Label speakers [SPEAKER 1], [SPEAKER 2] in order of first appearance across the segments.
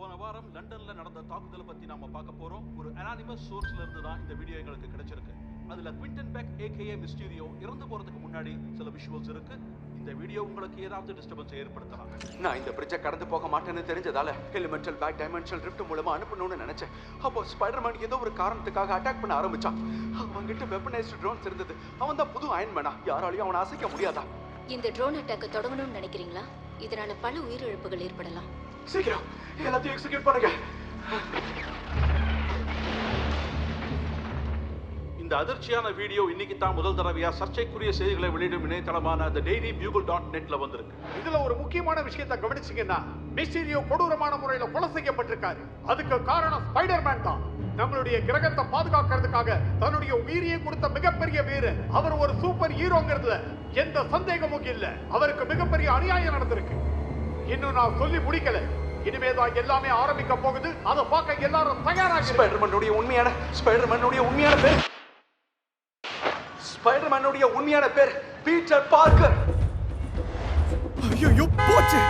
[SPEAKER 1] போன வாரம் லண்டன்ல நடந்த தாக்குதலை பத்தி நாம பார்க்க போறோம். ஒரு அனானிமஸ் சோர்ஸ்ல இருந்து தான் இந்த வீடியோ எங்களுக்கு கிடைச்சிருக்கு. அதுல குவிண்டன் பேக் ஏகேஏ மிஸ்டீரியோ இறந்து போறதுக்கு முன்னாடி சில விஷுவல்ஸ் இருக்கு. இந்த வீடியோ உங்களுக்கு ஏதாவது டிஸ்டர்பன்ஸ் ஏற்படுத்தலாம்.
[SPEAKER 2] நான் இந்த பிரிட்ஜை கடந்து போக மாட்டேன்னு தெரிஞ்சதால எலிமெண்டல் பேக் டைமென்ஷனல் ரிஃப்ட் மூலமா அனுப்பணும்னு நினைச்சேன். அப்போ ஸ்பைடர்மேன் ஏதோ ஒரு காரணத்துக்காக அட்டாக் பண்ண ஆரம்பிச்சான். அவன்கிட்ட வெப்பனைஸ்டு ட்ரோன்ஸ் இருந்தது. அவன் தான் புது அயன்மேனா யாராலையும் அவனை அசைக்க முடியாதா?
[SPEAKER 3] இந்த ட்ரோன் அட்டாக்க தொடங்கணும்னு நினைக்கிறீங்களா? இதனால பல உயிரிழப்புகள் ஏற்படலாம்.
[SPEAKER 2] சீக்கிரம் எல்லாத்தையும் எக்ஸிக்யூட் பண்ணுங்க
[SPEAKER 1] இந்த அதிர்ச்சியான வீடியோ இன்னைக்கு தான் முதல் தடவையா சர்ச்சைக்குரிய செய்திகளை வெளியிடும் இணையதளமான the daily bugle டாட் நெட்ல வந்திருக்கு.
[SPEAKER 4] இதுல ஒரு முக்கியமான விஷயத்தை கவனிச்சீங்கன்னா மிஸ்டீரியோ கொடூரமான முறையில கொலை செய்யப்பட்டிருக்காரு. அதுக்கு காரணம் ஸ்பைடர்மேன் தான். நம்மளுடைய கிரகத்தை பாதுகாக்கிறதுக்காக தன்னுடைய உயிரியை கொடுத்த மிகப்பெரிய வீரர். அவர் ஒரு சூப்பர் ஹீரோங்கிறதுல எந்த சந்தேகமும் இல்ல. அவருக்கு மிகப்பெரிய அநியாயம் நடந்திருக்கு. இன்னும் நான் சொல்லி முடிக்கல. இனிமே தான் எல்லாமே ஆரம்பிக்க போகுது. அதை பார்க்க எல்லாரும் தயாராக
[SPEAKER 2] ஸ்பைடர்மேனுடைய உண்மையான ஸ்பைடர்மேனுடைய உண்மையான பேர். ஸ்பைடர்மேனுடைய உண்மையான பேர் பீட்டர் பார்க்கர்.
[SPEAKER 4] ஐயோ போச்சு.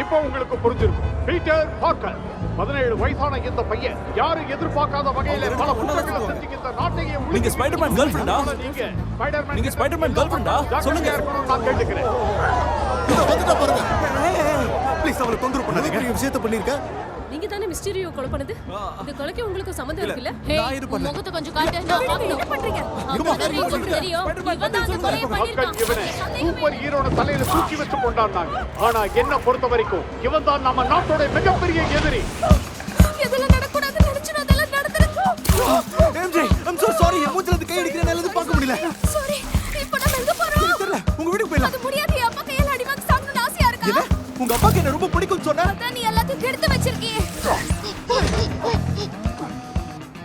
[SPEAKER 4] இப்போ உங்களுக்கு புரிஞ்சிருக்கும். Peter Parker. பதினேழு வயசான இந்த பையன் யாரும் எதிர்பார்க்காத வகையில பல குற்றங்களை செஞ்சு இந்த நாட்டையே
[SPEAKER 5] நீங்க ஸ்பைடர்மேன் ஆ?
[SPEAKER 4] அதனால நீங்க ஸ்பைடர்மேன்
[SPEAKER 5] நீங்க ஸ்பைடர்மேன் ஆ?
[SPEAKER 4] ஜாக்கிரதையா
[SPEAKER 5] சொல்லுங்க.
[SPEAKER 4] இருக்கணும்னு நான் கேட்டுக்கிறேன்.
[SPEAKER 5] ப்ளீஸ் அவளை தொந்தரவு பண்ணாதீங்க.
[SPEAKER 6] விஷயத்தை பண்ணிருக்க
[SPEAKER 7] நீங்க தானே மிஸ்டீரியோ கொலை பண்ணது? இந்த கொலைக்கு உங்களுக்கு சம்மந்தம் இருக்குல்ல?
[SPEAKER 5] நான் இது பண்ணல.
[SPEAKER 3] முகத்தை கொஞ்சம் காட்டு. நான் பார்க்கணும்.
[SPEAKER 7] என்ன பண்றீங்க.
[SPEAKER 3] உங்களுக்கு தெரியும். இவன் தான் அந்த கொலையை
[SPEAKER 4] மக்கள்
[SPEAKER 3] பண்ணிருக்கான்
[SPEAKER 4] இவனை சூப்பர் ஹீரோட தலையில தூக்கி வச்சு கொண்டாடினாங்க. ஆனா என்ன பொறுத்த வரைக்கும் இவன் தான் நம்ம நாட்டோட மிகப்பெரிய எதிரி.
[SPEAKER 3] இதெல்லாம் நடக்கூடாதுன்னு நினைச்சு நான் அதெல்லாம் நடந்துருக்கு.
[SPEAKER 6] எம்ஜே ஐம் சோ சாரி என் மூஞ்சில இருந்து கை அடிக்கிறேன். நல்லது பார்க்க முடியல.
[SPEAKER 3] சாரி இப்போ நம்ம எங்க போறோம்?
[SPEAKER 6] தெரியல உங்க வீட்டுக்கு போயிடலாம்.
[SPEAKER 3] அது முடியாது.
[SPEAKER 6] உங்க அப்பாக்கு என்ன ரொம்ப பிடிக்கும் சொன்ன?
[SPEAKER 3] அதான் நீ எல்லாத்தையும் கெடுத்து வச்சிருக்கியே.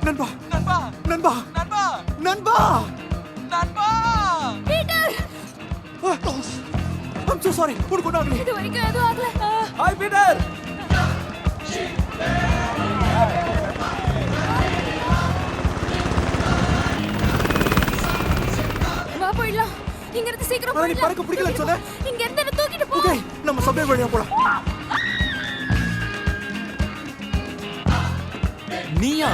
[SPEAKER 6] நண்பா நண்பா நண்பா நண்பா! நண்பா! நண்பா!
[SPEAKER 3] பீட்டர்!
[SPEAKER 6] ஐம் சோ சாரி உனக்கு ஒண்ணு ஆகல
[SPEAKER 3] இது வரைக்கும் எதுவும் ஆகல.
[SPEAKER 5] ஹாய் பீட்டர்
[SPEAKER 3] வா போயிடலாம். இங்க இருந்து சீக்கிரம் போயிடலாம்.
[SPEAKER 6] பறக்க பிடிக்கலன்னு சொன்ன.
[SPEAKER 3] இங்க இருந்து
[SPEAKER 6] ஓகே நம்ம சப்வே வழியா போலாம்.
[SPEAKER 5] நீயா?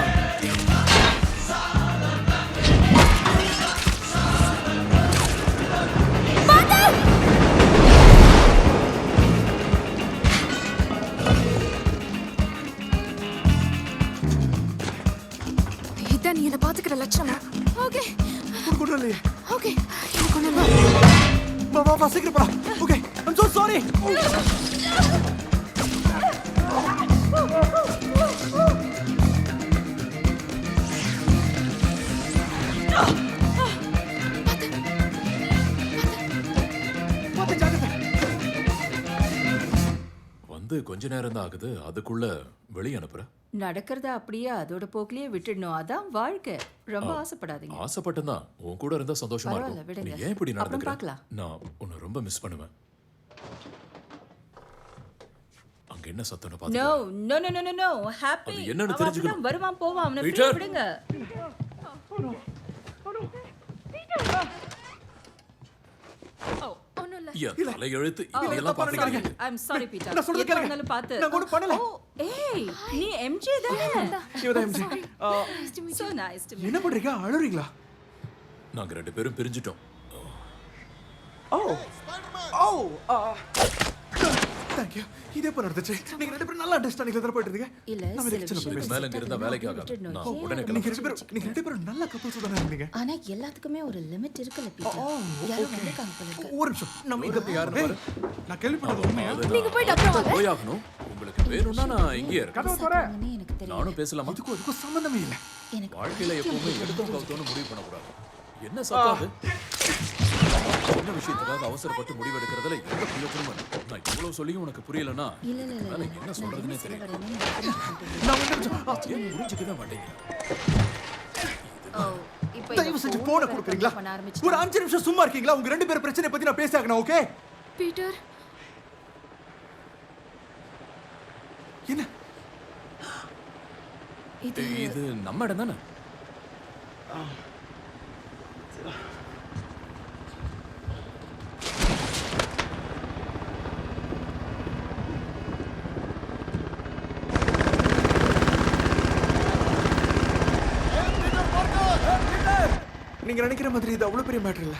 [SPEAKER 3] நீ என்ன பாத்துக்கிற லட்சணமா? ஓகே ஓகே எனக்கு ஒண்ணு இல்ல.
[SPEAKER 6] வா வா வா சீக்கிரம் போலாம். ஓகே சாரி
[SPEAKER 8] வந்து கொஞ்ச நேரம் தான் ஆகுது. அதுக்குள்ள வெளிய அனுப்புற.
[SPEAKER 9] நடக்கிறத அப்படியே அதோட போக்கிலேயே விட்டுடணும். அதான் வாழ்க்கை. ரொம்ப ஆசைப்படாதீங்க.
[SPEAKER 8] ஆசைப்பட்டதான் உன் கூட இருந்தா சந்தோஷமா இருக்கும். நீ. ஏன் இப்படி நடந்துக்கிற. நான் உன்னை ரொம்ப மிஸ் பண்ணுவேன். அங்க என்ன சத்தம்னு
[SPEAKER 9] நோ
[SPEAKER 8] பாத்து
[SPEAKER 9] no no no no no Happy
[SPEAKER 8] அது என்னன்னு தெரிஞ்சுக்கணும்.
[SPEAKER 9] வருவான் போவான். அவனை free விடுங்க.
[SPEAKER 3] இல்ல
[SPEAKER 8] என் தலையெழுத்து
[SPEAKER 9] Oh,
[SPEAKER 8] இதெல்லாம். பாத்துக்காதீங்க
[SPEAKER 9] ஐம் சாரி பீட்டர்
[SPEAKER 6] நான் சொல்றது கேளுங்க.
[SPEAKER 9] இருந்தாலும் பார்த்து.
[SPEAKER 6] நான் ஒண்ணும் பண்ணல.
[SPEAKER 9] ஓ ஏய் நீ எம்ஜே தானே?
[SPEAKER 6] இவதான் எம்ஜே
[SPEAKER 9] சோ நைஸ் டு
[SPEAKER 6] என்ன பண்றீங்க? அழுறீங்களா?
[SPEAKER 8] நாங்க ரெண்டு பேரும் பிரிஞ்சிட்டோம்.
[SPEAKER 6] ஓ ஓ தேங்க் யூ இது எப்ப நடந்துச்சு. நீங்க ரெண்டு பேரும் நல்ல அண்டர்ஸ்டாண்டிங்ல தான் போயிட்டு இருக்கீங்க?
[SPEAKER 9] இல்ல
[SPEAKER 6] நம்ம பேசலாம்.
[SPEAKER 8] மேல இங்க இருந்தா வேலைக்கு ஆகாது.
[SPEAKER 9] விட்டுடணும்.
[SPEAKER 8] நான்
[SPEAKER 9] ஏன்
[SPEAKER 8] உடனே
[SPEAKER 6] நீங்க
[SPEAKER 8] கிளம்ப
[SPEAKER 6] ரெண்டு பேரும் நீங்க ரெண்டு பேரும் நல்ல தானே இருந்தீங்க
[SPEAKER 3] ஆனா எல்லாத்துக்குமே ஒரு லிமிட் இருக்குல்ல பீட்டர் யாரோ வந்திருக்காங்க போல இருக்கு
[SPEAKER 6] ஒரு நிமிஷம். நம்ம இங்க நான் கேள்விப்பட்டது உண்மையா?
[SPEAKER 3] நீங்க போயிட்டு அப்புறம் வாங்க.
[SPEAKER 8] போய் ஆகணும் உங்களுக்கு வேணும்னா நான் இங்கேயே இருக்கேன்.
[SPEAKER 3] சாப்பிட்டாங்கன்னு எனக்கு
[SPEAKER 8] நானும் பேசலாமா?
[SPEAKER 6] இதுக்கும் அதுக்கும் சம்பந்தமே இல்ல.
[SPEAKER 3] எனக்கு
[SPEAKER 8] வாழ்க்கையில எப்பவுமே எடுத்தோம் முடிவு பண்ணக்கூடாது. என்ன சத்தாது என்ன விஷயத்துக்காக அவசரப்பட்டு முடிவெடுக்கிறதுல எந்த பிரயோஜனமும் இல்லை. நான் இவ்வளவு சொல்லியும் உனக்கு புரியலன்னா
[SPEAKER 3] இல்ல இல்ல இல்ல.
[SPEAKER 8] அதனால என்ன சொல்றதுன்னே தெரியல.
[SPEAKER 6] நான்
[SPEAKER 8] ஏன் புரிஞ்சுக்கவே மாட்டேங்கிறேன்
[SPEAKER 3] இப்போ
[SPEAKER 6] தயவு செஞ்சு போன கொடுக்குறீங்களா? ஒரு அஞ்சு நிமிஷம் சும்மா இருக்கீங்களா? உங்க ரெண்டு பேரும் பிரச்சனை பத்தி நான் பேசாகணும் ஓகே
[SPEAKER 3] பீட்டர்.
[SPEAKER 6] என்ன?
[SPEAKER 3] இது
[SPEAKER 8] இது நம்ம இடம் தானே?
[SPEAKER 6] நீங்க நினைக்கிற மாதிரி இது அவ்வளவு பெரிய மேட்டர் இல்லை.